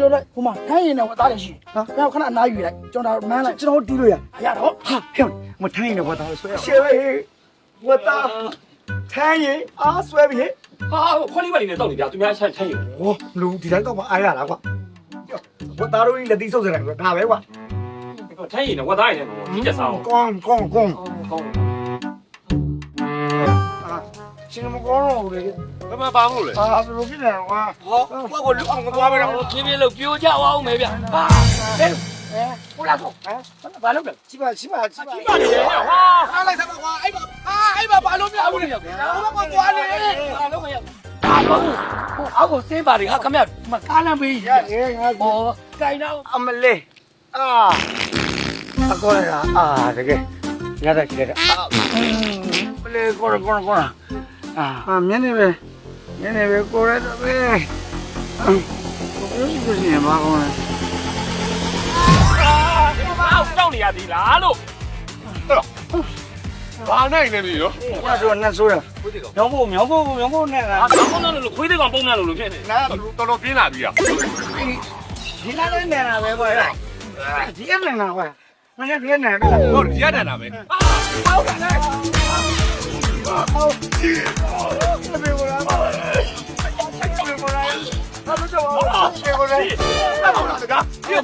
ကျွန်တော်ဟိုမှာထိုင်းရင်တော့သားတယ်ရှိနော်ကျွန်တော်ခဏနားယူလိုက်ကျွန်တော်မန်းလိုက်ကျွန်တော်တီးလို့ရရတော့ဟာဟဲ့မထိုင်းနေဝတ်သားဆွဲရှယ်ပဲဝတ်သားထိုင်းရင်အားဆွဲပြီဟဲ့ဟာခွက်လေးပါနေတော့နေကြသူများချက်ထိုင်ယူဟောလူဒီတိုင်းတော့မအားရလားကွာဝတ်သားတို့လက်တီးဆုပ်စတယ်ကွာဒါပဲကွာထိုင်ရင်ဝတ်သားရင်ဒီကျဆောင်ကောင်းကောင်းကောင်းကောင်း ရှင်မကောင်းတော့ဘူးလေဘယ်မှာပါမို့လဲအာဘယ်လိုဖြစ်နေလဲကွာဟောကိုကလူအောင်သွားပဲတော့ပြင်းပြင်းလို့ပြိုကြအောင်မယ်ဗျဟာဟဲ့ဟိုလာတော့ဟမ်ဘာလုပ်လဲချိပါချိပါချိပါပါနေတယ်ဟာအားလိုက်သမားကွာအဲ့မှာအာအဲ့မှာဘာလို့မရဘူးလဲဟိုဘက်ကသွားနေဘာလုပ်ရဟာဘာဟိုအောက်ကိုစင်းပါလေဟာခမရမကားလမ်းပေးရရေငါဟောကိုင်တော့အမလေးအာအကောရအာတကယ်ရတာကြည့်လိုက်အာမလေးကောရကောရကော ရအာမျက်နေပဲမျက်နေပဲကိုရတော့ပဲအာဘယ်လိုဖြစ်နေမှာကောလဲအောက်တောက်နေရသေးလားလို့ဘာနိုင်နေပြီနော်။ဘာလို့နဲ့ဆိုရ။မြောင်းဖို့မြောင်းဖို့မြောင်းဖို့နဲ့လားဟာကောင်းတော့လို့ခွေးသေးကောင်ပုံနေလို့လို့ဖြစ်နေ။နားတော်တော်ပြင်းလာပြီอ่ะ။ဒီလားလည်းနဲ့လားပဲကွာ။ဒီအနဲ့လားကွာ။မင်းကလည်းနဲ့လား။ဟုတ်ရတတ်တာပဲ။ဟုတ်တယ်။ဟုတ်။ တော့ဘယ်လိုလဲ။ဟုတ်လားကပြ